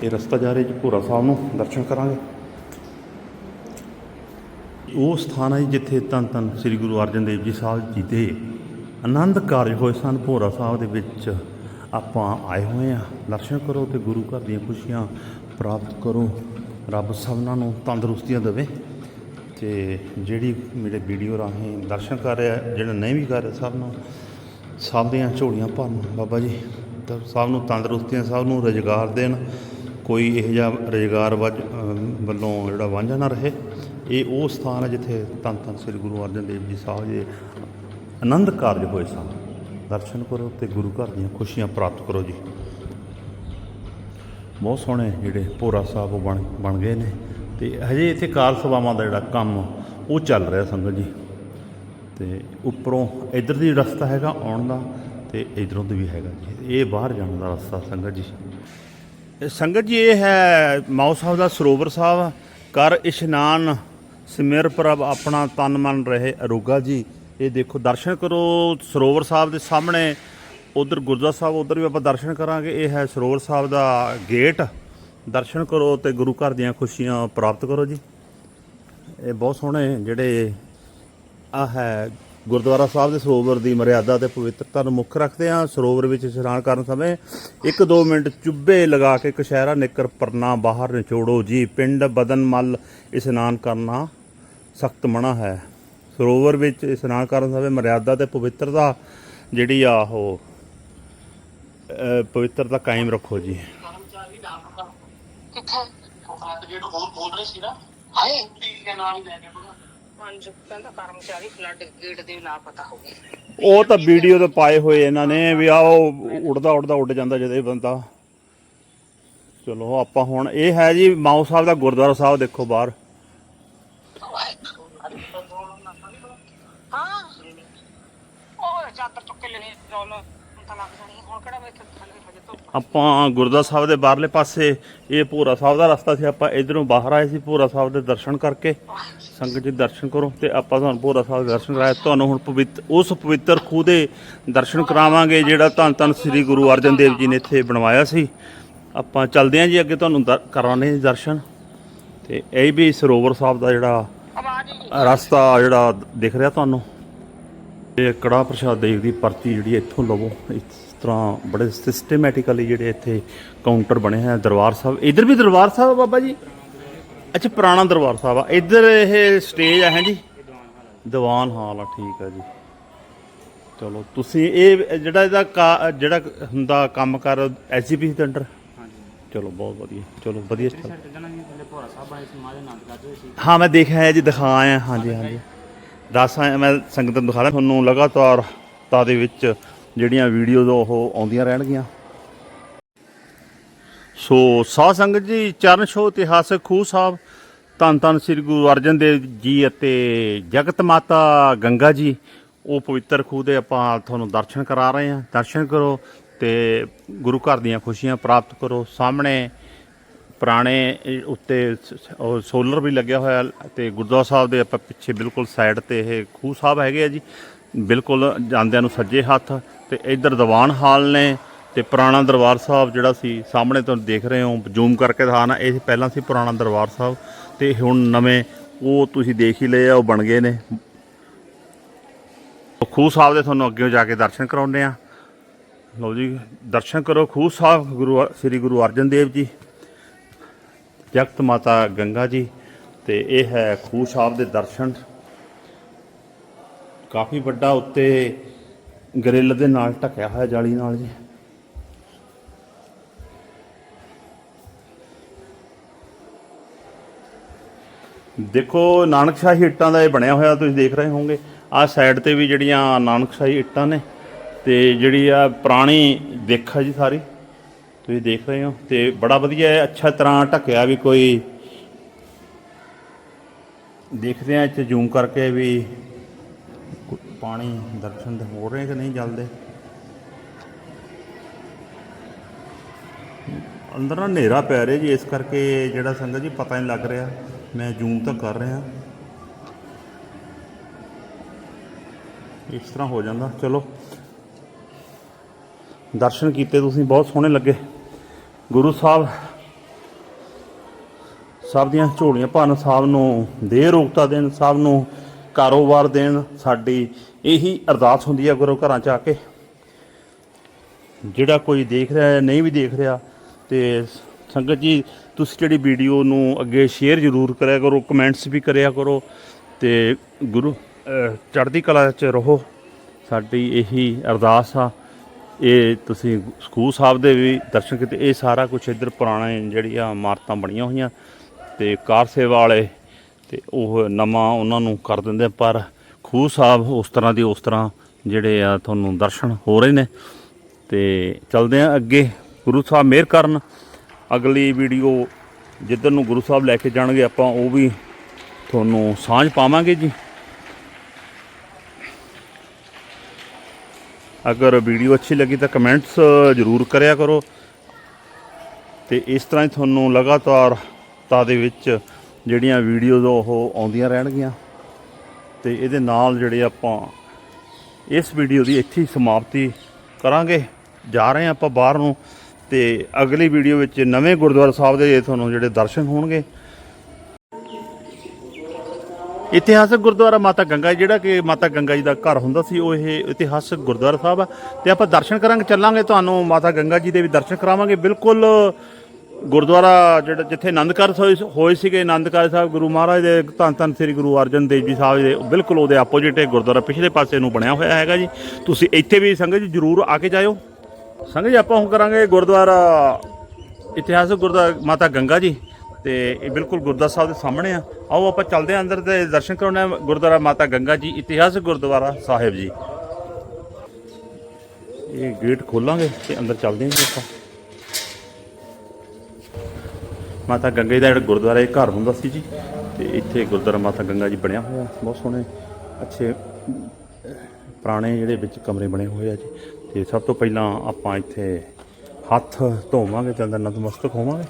ਇਹ ਰਸਤਾ ਜਾ ਰਿਹਾ ਜੀ ਭੋਰਾ ਸਾਹਿਬ ਨੂੰ, ਦਰਸ਼ਨ ਕਰਾਂਗੇ। ਉਹ ਸਥਾਨ ਹੈ ਜਿੱਥੇ ਧੰਨ ਧੰਨ ਸ੍ਰੀ ਗੁਰੂ ਅਰਜਨ ਦੇਵ ਜੀ ਸਾਹਿਬ ਜੀ ਦੇ ਆਨੰਦ ਕਾਰਜ ਹੋਏ ਸਨ। ਭੋਰਾ ਸਾਹਿਬ ਦੇ ਵਿੱਚ ਆਪਾਂ ਆਏ ਹੋਏ ਆ ਦਰਸ਼ਨ ਕਰੋ ਤੇ ਗੁਰੂ ਘਰ ਦੀਆਂ ਖੁਸ਼ੀਆਂ ਪ੍ਰਾਪਤ ਕਰੋ। ਰੱਬ ਸਭਨਾਂ ਨੂੰ ਤੰਦਰੁਸਤੀਆਂ ਦੇਵੇ ਤੇ ਜਿਹੜੀ ਮੇਰੇ ਵੀਡੀਓ ਰਾਹੀਂ ਦਰਸ਼ਨ ਕਰ ਰਿਹਾ, ਜਿਹੜਾ ਨਹੀਂ ਵੀ ਕਰ ਰਿਹਾ ਸਭ ਨੂੰ ਸਭ ਦੀਆਂ ਝੋਲੀਆਂ ਭਰਨ। ਬਾਬਾ ਜੀ ਸਭ ਨੂੰ ਤੰਦਰੁਸਤੀਆਂ, ਸਭ ਨੂੰ ਰੁਜ਼ਗਾਰ ਦੇਣ। ਕੋਈ ਇਹੋ ਜਿਹਾ ਰੁਜ਼ਗਾਰ ਵੱਜ ਵੱਲੋਂ ਜਿਹੜਾ ਵਾਂਝਾ ਨਾ ਰਹੇ। ਇਹ ਉਹ ਸਥਾਨ ਹੈ ਜਿੱਥੇ ਧੰਨ ਧੰਨ ਸ੍ਰੀ ਗੁਰੂ ਅਰਜਨ ਦੇਵ ਜੀ ਸਾਹਿਬ ਜੀ ਆਨੰਦ ਕਾਰਜ ਹੋਏ ਸਨ। ਦਰਸ਼ਨ ਕਰੋ ਤੇ ਗੁਰੂ ਘਰ ਦੀਆਂ ਖੁਸ਼ੀਆਂ ਪ੍ਰਾਪਤ ਕਰੋ ਜੀ। ਬਹੁਤ ਸੋਹਣੇ ਜਿਹੜੇ ਭੋਰਾ ਸਾਹਿਬ ਉਹ ਬਣ ਬਣ ਗਏ ਨੇ ਤੇ ਹਜੇ ਇੱਥੇ ਕਾਰ ਸਭਾਵਾਂ ਦਾ ਜਿਹੜਾ ਕੰਮ ਉਹ ਚੱਲ ਰਿਹਾ ਸੰਗਤ ਜੀ। ਤੇ ਉੱਪਰੋਂ ਇੱਧਰ ਦੀ ਰਸਤਾ ਹੈਗਾ ਆਉਣ ਦਾ ਤੇ ਇਧਰੋਂ ਦੀ ਵੀ ਹੈਗਾ ਜੀ। ਇਹ ਬਾਹਰ ਜਾਣ ਦਾ ਰਸਤਾ ਸੰਗਤ ਜੀ। ਇਹ ਸੰਗਤ ਜੀ, ਇਹ ਹੈ ਮਾਉ ਸਾਹਿਬ ਦਾ ਸਰੋਵਰ ਸਾਹਿਬ। ਕਰ ਇਸ਼ਨਾਨ ਸਿਮਰ ਪ੍ਰਭ, ਆਪਣਾ ਤਨ ਮਨ ਰਹੇ ਅਰੋਗਾ ਜੀ। ਇਹ ਦੇਖੋ, ਦਰਸ਼ਨ ਕਰੋ ਸਰੋਵਰ ਸਾਹਿਬ ਦੇ ਸਾਹਮਣੇ। ਉਧਰ ਗੁਰਦੁਆਰਾ ਸਾਹਿਬ, ਉਧਰ ਵੀ ਆਪਾਂ ਦਰਸ਼ਨ ਕਰਾਂਗੇ। ਇਹ ਹੈ ਸਰੋਵਰ ਸਾਹਿਬ ਦਾ ਗੇਟ। ਦਰਸ਼ਨ ਕਰੋ ਤੇ ਗੁਰੂ ਘਰ ਦੀਆਂ ਖੁਸ਼ੀਆਂ ਪ੍ਰਾਪਤ ਕਰੋ ਜੀ। ਇਹ ਬਹੁਤ ਸੋਹਣੇ ਜਿਹੜੇ ਆ ਹੈ ਗੁਰਦੁਆਰਾ ਸਾਹਿਬ ਦੇ ਸਰੋਵਰ ਦੀ ਮਰਿਆਦਾ ਤੇ ਪਵਿੱਤਰਤਾ ਨੂੰ ਮੁੱਖ ਰੱਖਦੇ ਆ। ਸਰੋਵਰ ਵਿੱਚ ਇਸ਼ਨਾਨ ਕਰਨ ਸਮੇਂ 1-2 ਮਿੰਟ ਚੁੱਭੇ ਲਗਾ ਕੇ ਕਸ਼ਹਿਰਾ ਨਿੱਕਰ ਪਰਨਾ ਬਾਹਰ ਨਿਚੋੜੋ ਜੀ। ਪਿੰਡ ਬਦਨ ਮੱਲ ਇਸ਼ਨਾਨ ਕਰਨਾ ਸਖਤ ਮਨਾ ਹੈ। ਸਰੋਵਰ ਵਿੱਚ ਇਸ਼ਨਾਨ ਕਰਨ ਸਮੇਂ ਮਰਿਆਦਾ ਤੇ ਪਵਿੱਤਰਤਾ ਜਿਹੜੀ ਆ ਉਹ ਪਵਿੱਤਰਤਾ ਕਾਇਮ ਰੱਖੋ ਜੀ। ਉਹ ਤਾਂ ਵੀਡੀਓ ਤੇ ਪਾਏ ਹੋਏ ਇਹਨਾਂ ਨੇ ਵੀ ਆ ਉਹ ਉੜਦਾ ਉੜਦਾ ਉੱਡ ਜਾਂਦਾ ਜਦੋਂ ਇਹ ਬੰਦਾ। ਚਲੋ ਆਪਾਂ ਹੁਣ ਇਹ ਹੈ ਜੀ ਮਾਉ ਸਾਹਿਬ ਦਾ ਗੁਰਦੁਆਰਾ ਸਾਹਿਬ ਦੇਖੋ ਬਾਹਰ। ਹਾਂ ਉਹ ਚਾਦਰ ਚੁੱਕ ਕੇ ਲੈਣੀ ਰੋਲ ਤਾਂ ਲੱਗ ਜਾਣੀ ਹੁਣ ਕਿਹੜਾ ਮੈਂ ਇੱਥੇ ਥੱਲੇ ਹਜੇ ਤੋਂ ਆਪਾਂ ਗੁਰਦੁਆਰਾ ਸਾਹਿਬ ਦੇ ਬਾਹਰਲੇ ਪਾਸੇ, ਇਹ ਭੋਰਾ ਸਾਹਿਬ ਦਾ ਰਸਤਾ ਸੀ, ਆਪਾਂ ਇਧਰੋਂ ਬਾਹਰ ਆਏ ਸੀ ਭੋਰਾ ਸਾਹਿਬ ਦੇ ਦਰਸ਼ਨ ਕਰਕੇ। ਸੰਗਤ ਜੀ ਦਰਸ਼ਨ ਕਰੋ ਤੇ ਆਪਾਂ ਤੁਹਾਨੂੰ ਭੋਰਾ ਸਾਹਿਬ ਦੇ ਦਰਸ਼ਨ ਕਰਾਏ। ਤੁਹਾਨੂੰ ਹੁਣ ਪਵਿੱਤ, ਉਸ ਪਵਿੱਤਰ ਖੂਹ ਦੇ ਦਰਸ਼ਨ ਕਰਾਵਾਂਗੇ, ਜਿਹੜਾ ਧੰਨ ਧੰਨ ਸ੍ਰੀ ਗੁਰੂ ਅਰਜਨ ਦੇਵ ਜੀ ਨੇ ਇੱਥੇ ਬਣਵਾਇਆ ਸੀ। ਆਪਾਂ ਚੱਲਦੇ ਹਾਂ ਜੀ, ਅੱਗੇ ਤੁਹਾਨੂੰ ਦਰ- ਕਰਾਉਣੇ ਜੀ ਦਰਸ਼ਨ। ਤੇ ਇਹ ਵੀ ਸਰੋਵਰ ਸਾਹਿਬ ਦਾ ਜਿਹੜਾ ਰਸਤਾ ਜਿਹੜਾ ਦਿਖ ਰਿਹਾ ਤੁਹਾਨੂੰ ਇਹ ਕੜਾ ਪ੍ਰਸ਼ਾਦ ਦੇਵ ਦੀ ਪਰਚੀ ਜਿਹੜੀ ਇੱਥੋਂ ਲਵੋ। ਇਸ ਤਰ੍ਹਾਂ ਬੜੇ ਸਿਸਟੇਮੈਟਿਕਲੀ ਜਿਹੜੇ ਇੱਥੇ ਕਾਊਂਟਰ ਬਣੇ ਹੋਏ ਆ ਦਰਬਾਰ ਸਾਹਿਬ। ਇਧਰ ਵੀ ਦਰਬਾਰ ਸਾਹਿਬ ਆ ਬਾਬਾ ਜੀ? ਅੱਛਾ ਪੁਰਾਣਾ ਦਰਬਾਰ ਸਾਹਿਬ ਆ। ਇੱਧਰ ਇਹ ਸਟੇਜ ਆ ਹੈ ਜੀ ਦੀਵਾਨ ਹਾਲ ਆ ਠੀਕ ਆ ਜੀ। ਚਲੋ ਤੁਸੀਂ ਇਹ ਜਿਹੜਾ ਇਹਦਾ ਜਿਹੜਾ ਹੁੰਦਾ ਕੰਮ ਕਰ ਐਸਜੀਪੀ ਦੇ ਅੰਡਰ? ਚਲੋ ਬਹੁਤ ਵਧੀਆ। ਚਲੋ ਵਧੀਆ। ਚੱਲ ਹਾਂ ਮੈਂ ਦੇਖਿਆ ਹੈ ਜੀ ਦਿਖਾ ਆਇਆ ਹਾਂਜੀ ਹਾਂਜੀ। ਦੱਸ ਆਇਆ ਮੈਂ ਸੰਗਤ ਨੂੰ ਦਿਖਾ ਰਿਹਾ ਤੁਹਾਨੂੰ ਲਗਾਤਾਰ ਤਾ ਦੇ ਵਿੱਚ ਜਿਹੜੀਆਂ ਵੀਡੀਓਜ਼ ਉਹ ਆਉਂਦੀਆਂ ਰਹਿਣਗੀਆਂ। ਸੋ ਸਾਧ ਸੰਗਤ ਜੀ ਚਰਨ ਛੋਹ ਇਤਿਹਾਸਕ ਖੂਹ ਸਾਹਿਬ ਧੰਨ ਧੰਨ ਸ੍ਰੀ ਗੁਰੂ ਅਰਜਨ ਦੇਵ ਜੀ ਅਤੇ ਜਗਤ ਮਾਤਾ ਗੰਗਾ ਜੀ ਉਹ ਪਵਿੱਤਰ ਖੂਹ ਦੇ ਆਪਾਂ ਤੁਹਾਨੂੰ ਦਰਸ਼ਨ ਕਰਾ ਰਹੇ ਹਾਂ। ਦਰਸ਼ਨ ਕਰੋ ਤੇ ਗੁਰੂ ਘਰ ਦੀਆਂ ਖੁਸ਼ੀਆਂ ਪ੍ਰਾਪਤ ਕਰੋ। ਸਾਹਮਣੇ ਪੁਰਾਣੇ ਉੱਤੇ ਸੋਲਰ ਵੀ ਲੱਗਿਆ ਹੋਇਆ ਤੇ ਗੁਰਦੁਆਰਾ ਸਾਹਿਬ ਦੇ ਆਪਾਂ ਪਿੱਛੇ ਬਿਲਕੁਲ ਸਾਈਡ ਤੇ ਇਹ ਖੂਹ ਸਾਹਿਬ ਹੈਗੇ ਆ ਜੀ। ਬਿਲਕੁਲ ਜਾਂਦਿਆਂ ਨੂੰ ਸੱਜੇ ਹੱਥ ਤੇ ਇੱਧਰ ਦੀਵਾਨ ਹਾਲ ਨੇ ਤੇ ਪੁਰਾਣਾ ਦਰਬਾਰ ਸਾਹਿਬ ਜਿਹੜਾ ਸੀ, ਸਾਹਮਣੇ ਤੁਹਾਨੂੰ ਦੇਖ ਰਹੇ ਹੋ, ਜ਼ੂਮ ਕਰਕੇ ਦਿਖਾਣਾ ਇਹ ਪਹਿਲਾਂ ਸੀ ਪੁਰਾਣਾ ਦਰਬਾਰ ਸਾਹਿਬ ਤੇ ਹੁਣ ਨਵੇਂ, ਉਹ ਤੁਸੀਂ ਦੇਖ ਹੀ ਲਏ ਆ, ਉਹ ਬਣ ਗਏ ਨੇ। ਖੂਹ ਸਾਹਿਬ ਦੇ ਤੁਹਾਨੂੰ ਅੱਗੇ ਜਾ ਕੇ ਦਰਸ਼ਨ ਕਰਾਉਂਦੇ ਆ। ਲਓ ਜੀ, ਦਰਸ਼ਨ ਕਰੋ, ਖੂਹ ਸਾਹਿਬ ਗੁਰੂ ਸ੍ਰੀ ਗੁਰੂ ਅਰਜਨ ਦੇਵ ਜੀ। ਜਗਤ ਮਾਤਾ ਗੰਗਾ ਜੀ ਤੇ ਇਹ ਹੈ ਖੂਹ ਸਾਹਿਬ ਦੇ ਦਰਸ਼ਨ। ਕਾਫੀ ਵੱਡਾ ਉੱਤੇ ਗ੍ਰਿਲ ਦੇ ਨਾਲ ਢੱਕਿਆ ਹੋਇਆ ਜਾਲੀ ਨਾਲ ਜੀ। ਦੇਖੋ ਨਾਨਕਸ਼ਾਹੀ ਇੱਟਾਂ ਦਾ ਇਹ ਬਣਿਆ ਹੋਇਆ, ਤੁਸੀਂ ਦੇਖ ਰਹੇ ਹੋਵੋਗੇ। ਆਹ ਸਾਈਡ ਤੇ ਵੀ ਜਿਹੜੀਆਂ ਨਾਨਕਸ਼ਾਹੀ ਇੱਟਾਂ ਨੇ ਤੇ ਜਿਹੜੀ ਆ ਪੁਰਾਣੀ ਦਿੱਖ ਆ ਜੀ ਸਾਰੀ। ਤੁਸੀਂ ਦੇਖ ਰਹੇ ਹੋ ਤੇ ਬੜਾ ਵਧੀਆ ਹੈ। ਅੱਛਾ ਤਰ੍ਹਾਂ ਢੱਕਿਆ ਵੀ ਕੋਈ। ਦੇਖਦੇ ਆ ਇੱਥੇ ਜ਼ੂਮ ਕਰਕੇ ਵੀ ਪਾਣੀ ਦਰਸ਼ਨ ਦੇ ਹੋ ਰਹੇ ਕਿ ਨਹੀਂ ਜਲਦੇ। ਅੰਦਰ ਨਾ ਹਨੇਰਾ ਪੈ ਰਿਹਾ ਜੀ, ਇਸ ਕਰਕੇ ਜਿਹੜਾ ਸੰਗਤ ਜੀ ਪਤਾ ਨਹੀਂ ਲੱਗ ਰਿਹਾ। ਮੈਂ ਜ਼ੂਮ ਤਾਂ ਕਰ ਰਿਹਾ। ਇਸ ਤਰ੍ਹਾਂ ਹੋ ਜਾਂਦਾ। ਚਲੋ। ਦਰਸ਼ਨ ਕੀਤੇ ਤੁਸੀਂ, ਬਹੁਤ ਸੋਹਣੇ ਲੱਗੇ। ਗੁਰੂ ਸਾਹਿਬ ਸਭ ਦੀਆਂ ਝੋਲੀਆਂ ਭਰਨ ਸਾਹਿਬ ਨੂੰ ਦੇਹ ਰੋਗਤਾ ਦੇਣ, ਸਭ ਨੂੰ ਕਾਰੋਬਾਰ ਦੇਣ, ਸਾਡੀ ਇਹੀ ਅਰਦਾਸ ਹੁੰਦੀ ਹੈ ਗੁਰੂ ਘਰਾਂ ਚ ਆ ਕੇ। ਜਿਹੜਾ ਕੋਈ ਦੇਖ ਰਿਹਾ ਹੈ ਨਹੀਂ ਵੀ ਦੇਖ ਰਿਹਾ ਤੇ ਸੰਗਤ ਜੀ, ਤੁਸੀਂ ਜਿਹੜੀ ਵੀਡੀਓ ਨੂੰ ਅੱਗੇ ਸ਼ੇਅਰ ਜ਼ਰੂਰ ਕਰਿਆ ਕਰੋ ਕਮੈਂਟਸ ਵੀ ਕਰਿਆ ਕਰੋ ਤੇ ਗੁਰੂ ਚੜ੍ਹਦੀ ਕਲਾ 'ਚ ਰਹੋ। ਸਾਡੀ ਇਹੀ ਅਰਦਾਸ ਆ। ਇਹ ਤੁਸੀਂ ਸਕੂਲ ਸਾਹਿਬ ਦੇ ਵੀ ਦਰਸ਼ਨ ਕੀਤੇ, ਇਹ ਸਾਰਾ ਕੁਝ ਇੱਧਰ ਪੁਰਾਣੇ ਜਿਹੜੀਆਂ ਇਮਾਰਤਾਂ ਬਣੀਆਂ ਹੋਈਆਂ ਤੇ ਕਾਰ ਸੇਵਾ ਵਾਲੇ ਤੇ ਉਹ ਨਵਾਂ ਉਹਨਾਂ ਨੂੰ ਕਰ ਦਿੰਦੇ ਪਰ ਖੂਹ ਸਾਹਿਬ ਉਸ ਤਰ੍ਹਾਂ ਦੀ ਉਸ ਤਰ੍ਹਾਂ ਜਿਹੜੇ ਆ ਤੁਹਾਨੂੰ ਦਰਸ਼ਨ ਹੋ ਰਹੇ ਨੇ ਤੇ ਚਲਦੇ ਆ ਅੱਗੇ ਗੁਰੂ ਸਾਹਿਬ ਮਿਹਰ ਕਰਨ। ਅਗਲੀ ਵੀਡੀਓ ਜਿੱਧਰ ਨੂੰ ਗੁਰੂ ਸਾਹਿਬ ਲੈ ਕੇ ਜਾਣਗੇ ਆਪਾਂ ਉਹ ਵੀ ਤੁਹਾਨੂੰ ਸਾਂਝ ਪਾਵਾਂਗੇ ਜੀ। ਅਗਰ ਵੀਡੀਓ ਅੱਛੀ ਲੱਗੀ ਤਾਂ ਕਮੈਂਟਸ ਜ਼ਰੂਰ ਕਰਿਆ ਕਰੋ। ਤੇ ਇਸ ਤਰ੍ਹਾਂ ਹੀ ਤੁਹਾਨੂੰ ਲਗਾਤਾਰ ਤਾ ਦੇ ਵਿੱਚ ਜਿਹੜੀਆਂ ਵੀਡੀਓਜ਼ ਉਹ ਆਉਂਦੀਆਂ ਰਹਿਣਗੀਆਂ। ਤੇ ਇਹਦੇ ਨਾਲ ਜਿਹੜੇ ਆਪਾਂ ਇਸ ਵੀਡੀਓ ਦੀ ਇੱਥੇ ਹੀ ਸਮਾਪਤੀ ਕਰਾਂਗੇ। ਜਾ ਰਹੇ ਹਾਂ ਆਪਾਂ ਬਾਹਰ ਨੂੰ ਤੇ ਅਗਲੀ ਵੀਡੀਓ ਵਿੱਚ ਨਵੇਂ ਗੁਰਦੁਆਰਾ ਸਾਹਿਬ ਦੇ ਤੁਹਾਨੂੰ ਜਿਹੜੇ ਦਰਸ਼ਨ ਹੋਣਗੇ। ਇਤਿਹਾਸਕ ਗੁਰਦੁਆਰਾ ਮਾਤਾ ਗੰਗਾ ਜੀ, ਜਿਹੜਾ ਕਿ ਮਾਤਾ ਗੰਗਾ ਜੀ ਦਾ ਘਰ ਹੁੰਦਾ ਸੀ, ਉਹ ਇਹ ਇਤਿਹਾਸਕ ਗੁਰਦੁਆਰਾ ਸਾਹਿਬ ਆ। ਤੇ ਆਪਾਂ ਦਰਸ਼ਨ ਕਰਾਂਗੇ, ਚੱਲਾਂਗੇ ਤੁਹਾਨੂੰ ਮਾਤਾ ਗੰਗਾ ਜੀ ਦੇ ਵੀ ਦਰਸ਼ਨ ਕਰਾਵਾਂਗੇ। ਬਿਲਕੁਲ ਗੁਰਦੁਆਰਾ ਜਿਹੜਾ ਜਿੱਥੇ ਆਨੰਦ ਕਾਰਜ ਹੋਏ ਹੋਏ ਸੀਗੇ, ਆਨੰਦ ਕਾਰਜ ਸਾਹਿਬ, ਗੁਰੂ ਮਹਾਰਾਜ ਦੇ ਧੰਨ ਧੰਨ ਸ੍ਰੀ ਗੁਰੂ ਅਰਜਨ ਦੇਵ ਜੀ ਸਾਹਿਬ ਦੇ, ਬਿਲਕੁਲ ਉਹਦੇ ਆਪੋਜੀਟ ਇਹ ਗੁਰਦੁਆਰਾ ਪਿਛਲੇ ਪਾਸੇ ਨੂੰ ਬਣਿਆ ਹੋਇਆ ਹੈਗਾ ਜੀ। ਤੁਸੀਂ ਇੱਥੇ ਵੀ ਸੰਗਤ ਜੀ ਜਰੂਰ ਆ ਕੇ ਜਾਇਓ। ਸੰਗਤ ਜੀ, ਆਪਾਂ ਹੁਣ ਕਰਾਂਗੇ ਗੁਰਦੁਆਰਾ, ਇਤਿਹਾਸਕ ਗੁਰਦੁਆਰਾ ਮਾਤਾ ਗੰਗਾ ਜੀ। ਤੇ ਇਹ ਬਿਲਕੁਲ ਗੁਰਦੁਆਰਾ ਸਾਹਿਬ ਦੇ ਸਾਹਮਣੇ ਆ। ਆਓ ਆਪਾਂ ਚੱਲਦੇ ਹਾਂ ਅੰਦਰ ਤੇ ਦਰਸ਼ਨ ਕਰਾਉਣੇ ਆ ਗੁਰਦੁਆਰਾ ਮਾਤਾ ਗੰਗਾ ਜੀ, ਇਤਿਹਾਸਕ ਗੁਰਦੁਆਰਾ ਸਾਹਿਬ ਜੀ। ਇਹ ਗੇਟ ਖੋਲਾਂਗੇ ਤੇ ਅੰਦਰ ਚੱਲਦੇ ਹਾਂ ਜੀ ਆਪਾਂ। ਮਾਤਾ ਗੰਗਾ ਜੀ ਦਾ ਜਿਹੜਾ ਗੁਰਦੁਆਰਾ, ਇਹ ਘਰ ਹੁੰਦਾ ਸੀ ਜੀ, ਤੇ ਇੱਥੇ ਗੁਰਦੁਆਰਾ ਮਾਤਾ ਗੰਗਾ ਜੀ ਬਣਿਆ ਹੋਇਆ, ਬਹੁਤ ਸੋਹਣੇ, ਅੱਛੇ, ਪੁਰਾਣੇ ਜਿਹੜੇ ਵਿੱਚ ਕਮਰੇ ਬਣੇ ਹੋਏ ਆ ਜੀ। ਤੇ ਸਭ ਤੋਂ ਪਹਿਲਾਂ ਆਪਾਂ ਇੱਥੇ ਹੱਥ ਧੋਵਾਂਗੇ ਤੇ ਅੰਦਰ ਨਤਮਸਤਕ ਹੋਵਾਂਗੇ।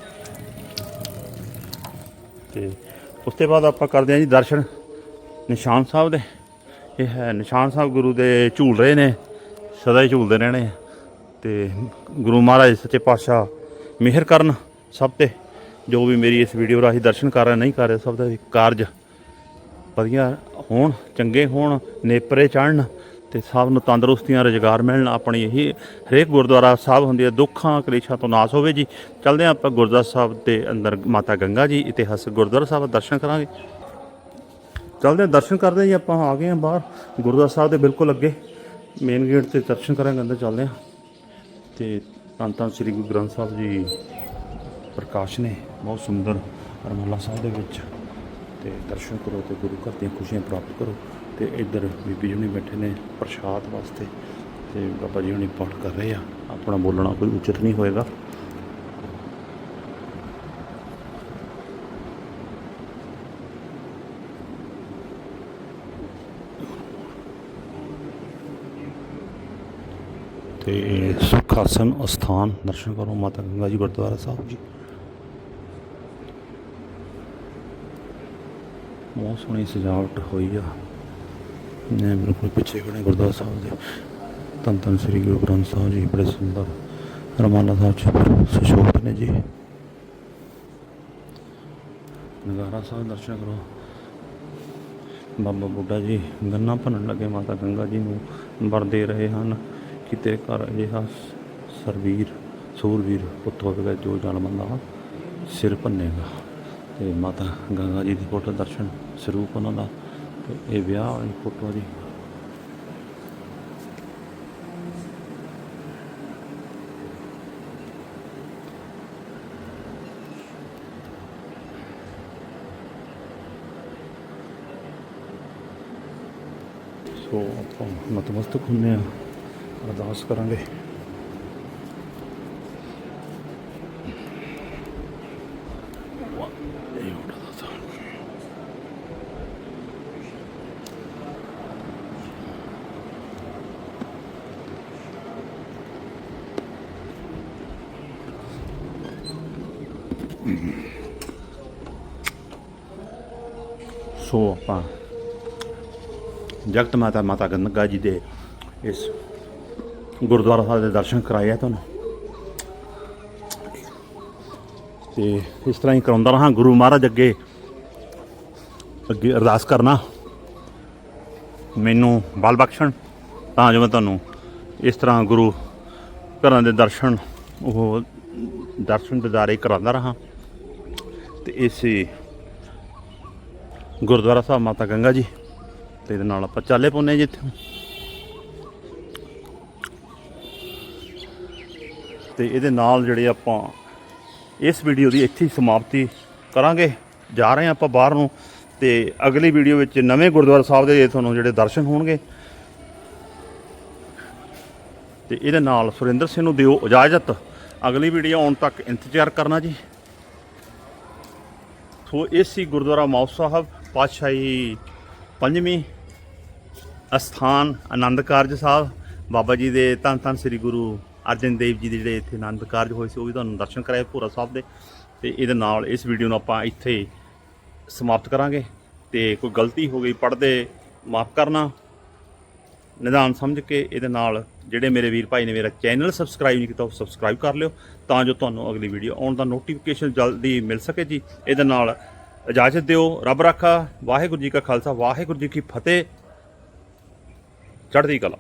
ਤੇ ਉਸ ਤੋਂ ਬਾਅਦ ਆਪਾਂ ਕਰਦੇ ਹਾਂ ਜੀ ਦਰਸ਼ਨ ਨਿਸ਼ਾਨ ਸਾਹਿਬ ਦੇ। ਇਹ ਹੈ ਨਿਸ਼ਾਨ ਸਾਹਿਬ ਗੁਰੂ ਦੇ ਝੂਲ ਰਹੇ ਨੇ, ਸਦਾ ਹੀ ਝੂਲਦੇ ਰਹਿਣੇ ਆ। ਤੇ ਗੁਰੂ ਮਹਾਰਾਜ ਸੱਚੇ ਪਾਤਸ਼ਾਹ ਮਿਹਰ ਕਰਨ ਸਭ ਤੇ। ਜੋ ਵੀ ਮੇਰੀ ਇਸ ਵੀਡੀਓ ਰਾਹੀਂ ਦਰਸ਼ਨ ਕਰ ਰਿਹਾ, ਨਹੀਂ ਕਰ ਰਿਹਾ, ਸਭ ਦਾ ਕਾਰਜ ਵਧੀਆ ਹੋਣ, ਚੰਗੇ ਹੋਣ, ਨੇਪਰੇ ਚੜ੍ਹਨ। ਤੇ ਸਭ ਨੂੰ ਤੰਦਰੁਸਤੀਆਂ, ਰੁਜ਼ਗਾਰ ਮਿਲਣ, ਆਪਣੀ ਇਹੀ ਹਰੇਕ ਗੁਰਦੁਆਰਾ ਸਾਹਿਬ ਹੁੰਦੀ ਹੈ, ਦੁੱਖਾਂ, ਕਲੇਸ਼ਾਂ ਤੋਂ ਨਾਸ ਹੋਵੇ ਜੀ। ਚਲਦੇ ਹਾਂ ਆਪਾਂ ਗੁਰਦੁਆਰਾ ਸਾਹਿਬ ਦੇ ਅੰਦਰ ਮਾਤਾ ਗੰਗਾ ਜੀ ਇਤਿਹਾਸਕ ਗੁਰਦੁਆਰਾ ਸਾਹਿਬ ਦਰਸ਼ਨ ਕਰਾਂਗੇ। ਚਲਦੇ ਹਾਂ, ਦਰਸ਼ਨ ਕਰਦੇ ਜੀ ਆਪਾਂ, ਆ ਗਏ ਹਾਂ ਬਾਹਰ ਗੁਰਦੁਆਰਾ ਸਾਹਿਬ ਦੇ ਬਿਲਕੁਲ ਅੱਗੇ। ਮੇਨ ਗੇਟ ਤੇ ਦਰਸ਼ਨ ਕਰਾਂਗੇ, ਅੰਦਰ ਚੱਲਦੇ ਹਾਂ। ਤੇ ਧੰਨ ਧੰਨ ਸ੍ਰੀ ਗੁਰੂ ਗ੍ਰੰਥ ਸਾਹਿਬ ਜੀ ਪ੍ਰਕਾਸ਼ ਨੇ, ਬਹੁਤ ਸੁੰਦਰ ਰਮਾਲਾ ਸਾਹਿਬ ਦੇ ਵਿੱਚ ਤੇ ਦਰਸ਼ਨ ਕਰੋ ਤੇ ਗੁਰੂ ਘਰ ਦੀਆਂ ਖੁਸ਼ੀਆਂ ਪ੍ਰਾਪਤ ਕਰੋ ਤੇ ਇੱਧਰ ਬੀਬੀ ਜੀ ਹੁਣੀ ਬੈਠੇ ਨੇ ਪ੍ਰਸ਼ਾਦ ਵਾਸਤੇ ਤੇ ਬਾਬਾ ਜੀ ਹੁਣੀ ਪਾਠ ਕਰ ਰਹੇ ਆ। ਆਪਣਾ ਬੋਲਣਾ ਕੋਈ ਉਚਿਤ ਨਹੀਂ ਹੋਏਗਾ। ਤੇ ਸੁਖਾਸਨ ਅਸਥਾਨ, ਦਰਸ਼ਨ ਕਰੋ ਮਾਤਾ ਗੰਗਾ ਜੀ ਗੁਰਦੁਆਰਾ ਸਾਹਿਬ ਜੀ। ਬਹੁਤ ਸੋਹਣੀ ਸਜਾਵਟ ਹੋਈ ਆ। ਨੇ ਬਿਲਕੁਲ ਪਿੱਛੇ ਖੜੇ ਗੁਰਦੁਆਰਾ ਸਾਹਿਬ ਦੇ। ਧੰਨ ਧੰਨ ਸ੍ਰੀ ਗੁਰੂ ਗ੍ਰੰਥ ਸਾਹਿਬ ਜੀ, ਬੜੇ ਸੁੰਦਰ ਰਮਾਨਾ ਸਾਹਿਬ ਚ ਸੁਸ਼ੋਭਿਤ ਨੇ ਜੀ। ਨਗਾਰਾ ਸਾਹਿਬ ਦਰਸ਼ਨ ਕਰੋ। ਬਾਬਾ ਬੁੱਢਾ ਜੀ, ਗੰਨਾ ਭੰਨਣ ਲੱਗੇ ਮਾਤਾ ਗੰਗਾ ਜੀ ਨੂੰ। ਵਰ ਦੇ ਰਹੇ ਹਨ ਕਿਤੇ ਘਰ ਅਜਿਹਾ ਸਰਵੀਰ, ਸੂਰਵੀਰ ਪੁੱਤ ਹੋਵੇਗਾ ਜੋ ਜਨ ਬੰਦਾ ਸਿਰ ਭੰਨੇਗਾ। ਤੇ ਮਾਤਾ ਗੰਗਾ ਜੀ ਦੀ ਫੋਟੋ ਦਰਸ਼ਨ ਸਰੂਪ ਉਹਨਾਂ ਦਾ ਤੇ ਇਹ ਵਿਆਹ ਵਾਲੀ ਫੋਟੋ ਜੀ ਸੋ ਆਪਾਂ ਨਤਮਸਤਕ ਹੁੰਨੇ ਆ ਅਰਦਾਸ ਕਰਾਂਗੇ ਸੋ ਆਪਾਂ ਜਗਤ ਮਾਤਾ ਮਾਤਾ ਗੰਗਾ ਜੀ ਦੇ ਇਸ ਗੁਰਦੁਆਰਾ ਸਾਹਿਬ ਦੇ ਦਰਸ਼ਨ ਕਰਾਏ ਆ ਤੁਹਾਨੂੰ। ਤੇ ਇਸ ਤਰ੍ਹਾਂ ਹੀ ਕਰਾਉਂਦਾ ਰਹਾ, ਗੁਰੂ ਮਹਾਰਾਜ ਅੱਗੇ ਅੱਗੇ ਅਰਦਾਸ ਕਰਨਾ। ਮੈਨੂੰ ਬਲ ਬਖਸ਼ਣ, ਤਾਂ ਜੋ ਮੈਂ ਤੁਹਾਨੂੰ ਇਸ ਤਰ੍ਹਾਂ ਗੁਰੂ ਘਰਾਂ ਦੇ ਦਰਸ਼ਨ, ਉਹ ਦਰਸ਼ਨ ਦਿਦਾਰੇ ਕਰਾਉਂਦਾ ਰਹਾ। ਤੇ ਇਸੇ ਗੁਰਦੁਆਰਾ ਸਾਹਿਬ ਮਾਤਾ ਗੰਗਾ ਜੀ ਤੇ ਇਹਦੇ ਨਾਲ ਆਪਾਂ ਚਾਲੇ ਪਾਉਂਦੇ ਜਿੱਥੇ ਤੇ ਇਹਦੇ ਨਾਲ ਜਿਹੜੇ ਆਪਾਂ ਇਸ ਵੀਡੀਓ ਦੀ ਇੱਥੇ ਸਮਾਪਤੀ ਕਰਾਂਗੇ। ਜਾ ਰਹੇ ਹਾਂ ਆਪਾਂ ਬਾਹਰ ਨੂੰ ਤੇ ਅਗਲੀ ਵੀਡੀਓ ਵਿੱਚ ਨਵੇਂ ਗੁਰਦੁਆਰਾ ਸਾਹਿਬ ਦੇ ਤੁਹਾਨੂੰ ਜਿਹੜੇ ਦਰਸ਼ਨ ਹੋਣਗੇ। ਤੇ ਇਹਦੇ ਨਾਲ ਸੁਰਿੰਦਰ ਸਿੰਘ ਨੂੰ ਦਿਓ ਇਜਾਜ਼ਤ। ਅਗਲੀ ਵੀਡੀਓ ਆਉਣ ਤੱਕ ਇੰਤਜ਼ਾਰ ਕਰਨਾ ਜੀ। ਸੋ, ਇਹ ਸੀ ਗੁਰਦੁਆਰਾ ਮਾਉ ਸਾਹਿਬ, ਪਾਤਸ਼ਾਹੀ ਪੰਜਵੀਂ ਅਸਥਾਨ ਆਨੰਦ ਕਾਰਜ ਸਾਹਿਬ, ਬਾਬਾ ਜੀ ਦੇ ਧੰਨ ਧੰਨ ਸ੍ਰੀ ਗੁਰੂ ਅਰਜਨ ਦੇਵ ਜੀ ਦੇ ਜਿਹੜੇ ਇੱਥੇ ਆਨੰਦ ਕਾਰਜ ਹੋਏ ਸੀ, ਉਹ ਵੀ ਤੁਹਾਨੂੰ ਦਰਸ਼ਨ ਕਰਾਏ ਭੋਰਾ ਸਾਹਿਬ ਦੇ। ਤੇ ਇਹਦੇ ਨਾਲ ਇਸ ਵੀਡੀਓ ਨੂੰ ਆਪਾਂ ਇੱਥੇ ਸਮਾਪਤ ਕਰਾਂਗੇ। ਤੇ ਕੋਈ ਗਲਤੀ ਹੋ ਗਈ ਪੜਦੇ ਮਾਫ ਕਰਨਾ। ਨਿਦਾਨ ਸਮਝ ਕੇ ਇਹਦੇ ਨਾਲ ਜਿਹੜੇ ਮੇਰੇ ਵੀਰ ਭਾਈ ਨੇ ਮੇਰਾ ਚੈਨਲ ਸਬਸਕ੍ਰਾਈਬ ਨਹੀਂ ਕੀਤਾ, ਉਹ ਸਬਸਕ੍ਰਾਈਬ ਕਰ ਲਿਓ, ਤਾਂ ਜੋ ਤੁਹਾਨੂੰ ਅਗਲੀ ਵੀਡੀਓ ਆਉਣ ਦਾ ਨੋਟੀਫਿਕੇਸ਼ਨ ਜਲਦੀ ਮਿਲ ਸਕੇ ਜੀ। ਇਹਦੇ ਨਾਲ ਇਜਾਜ਼ਤ ਦਿਓ, ਰੱਬ ਰਾਖਾ, ਵਾਹਿਗੁਰੂ ਜੀ ਕਾ ਖਾਲਸਾ, ਵਾਹਿਗੁਰੂ ਜੀ ਕੀ ਫਤਿਹ। ਚੜ੍ਹਦੀ ਕਲਾ।